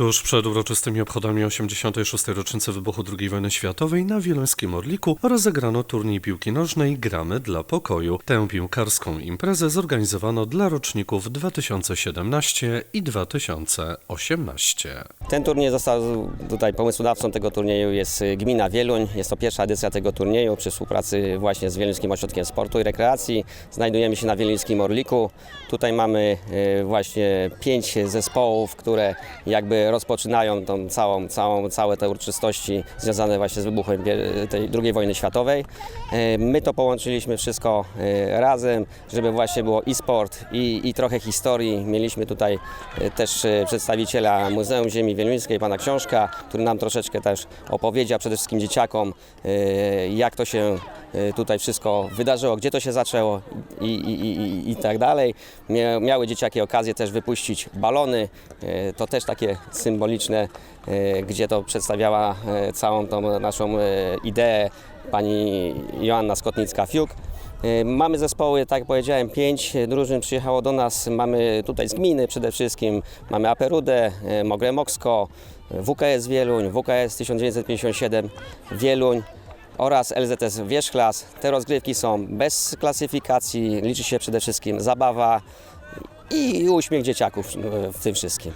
Tuż przed uroczystymi obchodami 86. rocznicy wybuchu II wojny światowej na Wieluńskim Orliku rozegrano turniej piłki nożnej Gramy dla Pokoju. Tę piłkarską imprezę zorganizowano dla roczników 2017 i 2018. Ten turniej został tutaj pomysłodawcą tego turnieju jest y, gmina Wieluń. Jest to pierwsza edycja tego turnieju przy współpracy właśnie z Wieluńskim Ośrodkiem Sportu i Rekreacji. Znajdujemy się na Wieluńskim Orliku. Tutaj mamy y, właśnie pięć zespołów, które jakby rozpoczynają tą całą, całą, całe te uroczystości związane właśnie z wybuchem tej II wojny światowej. Y, My to połączyliśmy wszystko y, razem, żeby właśnie było i sport, i, i trochę historii. Mieliśmy tutaj y, też przedstawiciela Muzeum Ziemi Wieluńskiej, pana Książka, który nam troszeczkę też opowiedział przede wszystkim dzieciakom, jak to się tutaj wszystko wydarzyło, gdzie to się zaczęło i, i, i, i- tak dalej. Mia- Miały dzieciaki okazję też wypuścić balony, y, to też takie symboliczne, y, gdzie to przedstawiała y, całą tą naszą ideę pani Joanna Skotnicka-Fiuk. Mamy zespoły, tak jak powiedziałem, pięć drużyn przyjechało do nas. Mamy tutaj z gminy przede wszystkim, mamy Aperudę, Mogre Moksko, WKS Wieluń, WKS 1957 Wieluń oraz LZS Wierzchlas. Te rozgrywki są bez klasyfikacji, liczy się przede wszystkim zabawa i uśmiech dzieciaków w tym wszystkim.